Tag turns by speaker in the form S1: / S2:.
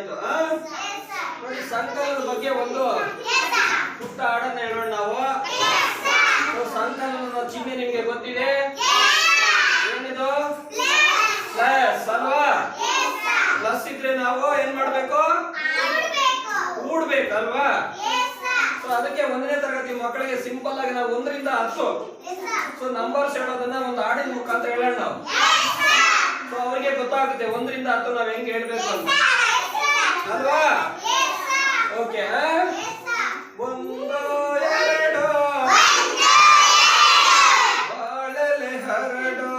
S1: ಆಯ್ತು ನೋಡಿ ಸಂಕಲನದ ಬಗ್ಗೆ ಒಂದು ಪುಟ್ಟ ಹಾಡನ್ನ ಹೇಳೋಣ ನಾವು. ಸಂಕಲನದ ಚಿಹ್ನೆ ನಿಮ್ಗೆ ಗೊತ್ತಿದೆ? ಏನಿದು? ಪ್ಲಸ್ ಅಲ್ವಾ? ಪ್ಲಸ್ ಇದ್ರೆ ನಾವು ಏನ್ ಮಾಡ್ಬೇಕು? ಕೂಡ್ಬೇಕಲ್ವಾ ಸೊ ಅದಕ್ಕೆ ಒಂದನೇ ತರಗತಿ ಮಕ್ಕಳಿಗೆ ಸಿಂಪಲ್ ಆಗಿ ನಾವು ಒಂದರಿಂದ ಹತ್ತು. ಸೊ ನಂಬರ್ಸ್ ಹೇಳೋದನ್ನ ಒಂದು ಹಾಡಿನ ಮುಖಾಂತರ ಹೇಳೋಣ ನಾವು. ಸೊ ಅವರಿಗೆ ಗೊತ್ತಾಗುತ್ತೆ ಒಂದರಿಂದ ಹತ್ತು ನಾವು ಹೆಂಗ್ ಹೇಳ್ಬೇಕು ಅಂತ. ಅಲ್ವಾ? ಓಕೆ ಒಂದು ಎರಡು. ಬಾಳೆಲೆ ಹರಡು.